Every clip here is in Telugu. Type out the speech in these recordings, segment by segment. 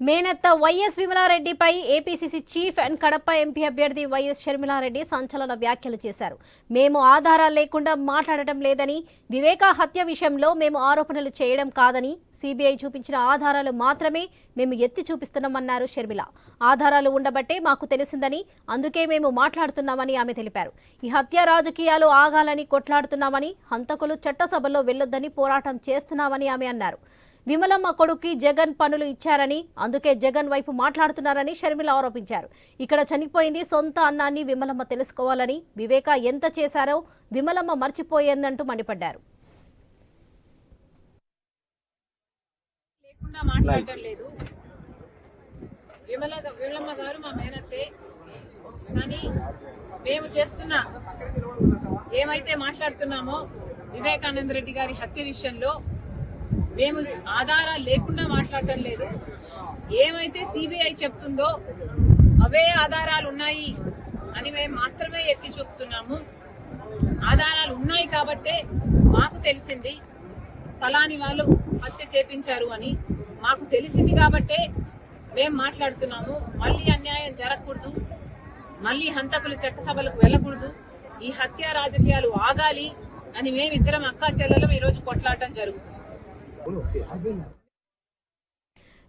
మేనత్త YS విమలారెడ్డిపై APCC chief and Kadapa MP అభ్యర్థి వైఎస్ షర్మిలారెడ్డి సంచలన వ్యాఖ్యలు చేశారు. మేము ఆధారాలు లేకుండా మాట్లాడటం లేదని వివేకా హత్య విషయంలో మేము ఆరోపణలు చేయడం కాదని సిబిఐ చూపించిన ఆధారాలు మాత్రమే మేము ఎత్తి చూపిస్తున్నామన్నారు షర్మిల. ఆధారాలు ఉండబట్టే మాకు తెలిసిందని అందుకే మేము మాట్లాడుతున్నామని ఆమె తెలిపారు. ఈ హత్య రాజకీయాలు ఆగాలని కొట్లాడుతున్నామని హంతకులు చట్టసభలో వెళ్ళొద్దని పోరాటం చేస్తున్నామని ఆమె అన్నారు. విమలమ్మ కొడుక్కి జగన్ పనులు ఇచ్చారని అందుకే జగన్ వైపు మాట్లాడుతున్నారని షర్మిల ఆరోపించారు. ఇక్కడ చనిపోయింది సొంత అన్నాన్ని విమలమ్మ తెలుసుకోవాలని వివేక ఎంత చేశారో విమలమ్మ మర్చిపోయిందంటూ మండిపడ్డారు. లేకుండా మాట్లాడటం లేదు విమల విమలమ్మ గారు మా మేనత్తే. కానీ మేము చేస్తున్న ఏమైతే మాట్లాడుతున్నామో వివేకానంద రెడ్డి గారి హత్య విషయంలో మేము ఆధారాలు లేకుండా మాట్లాడటం లేదు. ఏమైతే సిబిఐ చెప్తుందో అవే ఆధారాలు ఉన్నాయి అని మేము మాత్రమే ఎత్తి చూపుతున్నాము. ఆధారాలు ఉన్నాయి కాబట్టే మాకు తెలిసింది ఫలాని వాళ్ళు హత్య చేపించారు అని. మాకు తెలిసింది కాబట్టే మేము మాట్లాడుతున్నాము. మళ్ళీ అన్యాయం జరగకూడదు. మళ్ళీ హంతకులు చట్టసభలకు వెళ్ళకూడదు. ఈ హత్య రాజకీయాలు ఆగాలి అని మేమిద్దరం అక్కా చెల్లెలం ఈరోజు కొట్లాడటం జరుగుతుంది.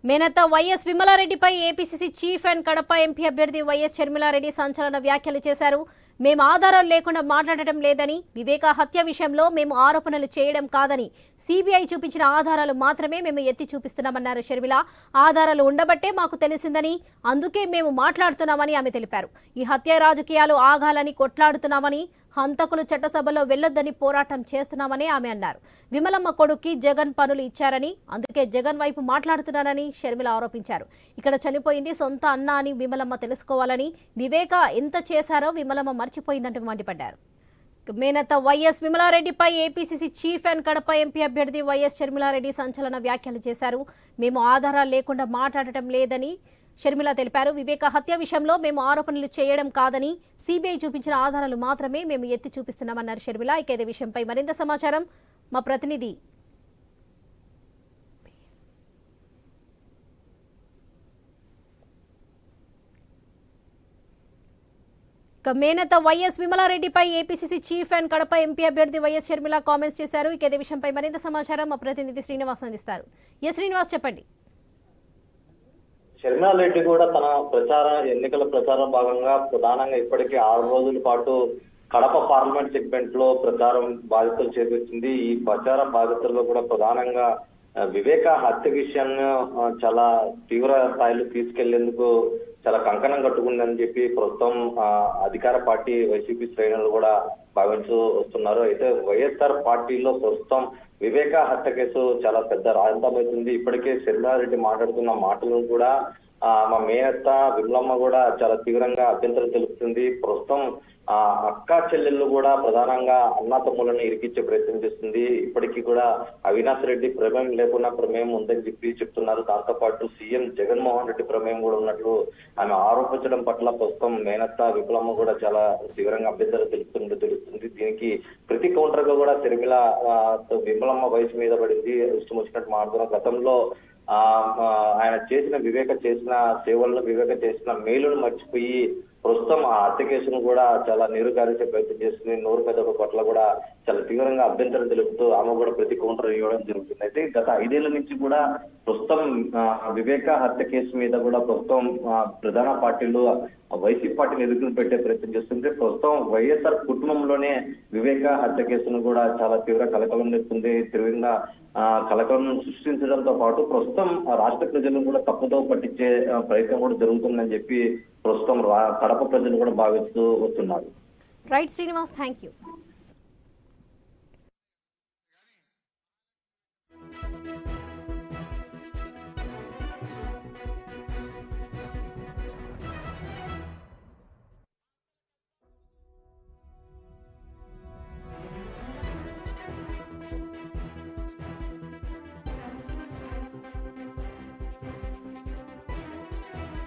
మేనత్త YS విమలారెడ్డిపై APCC chief and Kadapa MP అభ్యర్థి వైఎస్ షర్మిలారెడ్డి సంచలన వ్యాఖ్యలు చేశారు. మేము ఆధారాలు లేకుండా మాట్లాడటం లేదని వివేక హత్య విషయంలో మేము ఆరోపణలు చేయడం కాదని సిబిఐ చూపించిన ఆధారాలు మాత్రమే మేము ఎత్తి చూపిస్తున్నామన్నారు షర్మిల. ఆధారాలు ఉండబట్టే మాకు తెలిసిందని అందుకే మేము మాట్లాడుతున్నామని ఆమె తెలిపారు. ఈ హత్య రాజకీయాలు ఆగాలని కొట్లాడుతున్నామని హంతకులు చట్టసభలో వెళ్ళొద్దని పోరాటం చేస్తున్నామని ఆమె అన్నారు. విమలమ్మ కొడుక్కి జగన్ పనులు ఇచ్చారని అందుకే జగన్ వైపు మాట్లాడుతున్నారని షర్మిల ఆరోపించారు. ఇక్కడ చనిపోయింది సొంత అన్న అని విమలమ్మ తెలుసుకోవాలని వివేక ఎంత చేశారో విమలమ్మ మర్చిపోయిందంటూ మండిపడ్డారు. మేనత YS విమలారెడ్డిపై APCC chief and Kadapa MP అభ్యర్థి వైఎస్ షర్మిలారెడ్డి సంచలన వ్యాఖ్యలు చేశారు. మేము ఆధారాలు లేకుండా మాట్లాడటం లేదని షర్మిల తెలిపారు వివేక హత్య విషయంలో మేము ఆరోపణలు చేయడం కాదని సిబిఐ చూపించిన ఆధారాలు మాత్రమే మేము ఎత్తి చూపిస్తున్నామన్నారు షర్మిల. ఇక ఇదే విషయంపై మరింత సమాచారం మా ప్రతినిధి ఇక మేనత YS విమలారెడ్డిపై APCC chief and Kadapa MP అభ్యర్థి వైఎస్ షర్మిల కామెంట్స్ చేశారు. ఇక ఇదే విషయంపై మరింత సమాచారం మా ప్రతినిధి శ్రీనివాస్ అందిస్తారు. ఎస్ శ్రీనివాస్ చెప్పండి. రెడ్డి కూడా తన ప్రచార ఎన్నికల ప్రచారం భాగంగా ప్రధానంగా ఇప్పటికీ ఆరు రోజుల పాటు కడప పార్లమెంట్ సెగ్మెంట్లో ప్రచారం బాధితులు చేపట్టింది. ఈ ప్రచార బాధితుల్లో కూడా ప్రధానంగా వివేక హత్య విషయాన్ని చాలా తీవ్ర స్థాయిలో తీసుకెళ్ళేందుకు చాలా కంకణం కట్టుకుందని చెప్పి ప్రస్తుతం అధికార పార్టీ వైసీపీ శ్రేణులు కూడా భావించు వస్తున్నారు. అయితే వైఎస్ఆర్ పార్టీలో ప్రస్తుతం వివేక హత్య కేసు చాలా పెద్ద రాజధామవుతుంది ఇప్పటికే శర్మారెడ్డి మాట్లాడుతున్న మాటలను కూడా ఆ, మా మేనత్త విమలమ్మ కూడా చాలా తీవ్రంగా అభ్యంతరం తెలుపుతుంది. ప్రస్తుతం ఆ అక్క చెల్లెళ్ళు కూడా ప్రధానంగా అన్నతమ్ములను తమ్ములను ఇరికించే ప్రయత్నం చేస్తుంది. ఇప్పటికీ కూడా అవినాష్ రెడ్డి ప్రమేయం లేకుండా ప్రమేయం ఉందని చెప్పి చెప్తున్నారు. దాంతో పాటు సీఎం జగన్మోహన్ రెడ్డి ప్రమేయం కూడా ఉన్నట్లు ఆమె ఆరోపించడం పట్ల ప్రస్తుతం మేనత్త విప్లమ్మ కూడా చాలా తీవ్రంగా అభ్యంతరం తెలుపుతున్నట్టు తెలుస్తుంది. దీనికి ప్రతి కౌంటర్గా కూడా తిరుమల విమలమ్మ వయసు మీద పడింది. ఇష్టం వచ్చినట్టు మాట్లాడుతున్నారు. గతంలో ఆయన చేసిన వివేక చేసిన సేవలను వివేక చేసిన మేలును మర్చిపోయి ప్రస్తుతం ఆ హత్య కేసును కూడా చాలా నీరుగారించే ప్రయత్నం చేస్తుంది. నోరు పెద్ద ఒక పట్ల కూడా చాలా తీవ్రంగా అభ్యంతరం తెలుపుతూ ఆమె కూడా ప్రతి కౌంటర్ ఇవ్వడం జరుగుతుంది. అయితే గత ఐదేళ్ళ నుంచి కూడా ప్రస్తుతం ఆ, వివేక హత్య కేసు మీద కూడా ప్రస్తుతం ప్రధాన పార్టీలు వైసీపీ పార్టీని ఎదుర్కొని పెట్టే ప్రయత్నం చేస్తుంది ప్రస్తుతం వైఎస్ఆర్ కుటుంబంలోనే వివేక హత్య కేసును కూడా చాలా తీవ్ర కలకలం నెప్పింది తీవ్రంగా కలకలం సృష్టించడంతో పాటు ప్రస్తుతం ఆ రాష్ట్ర ప్రజలను కూడా తప్పుతో పట్టించే ప్రయత్నం కూడా జరుగుతుందని చెప్పి ప్రస్తుతం రా- కడప ప్రజలు కూడా భావిస్తూ వస్తున్నారు. Right Srinivas thank you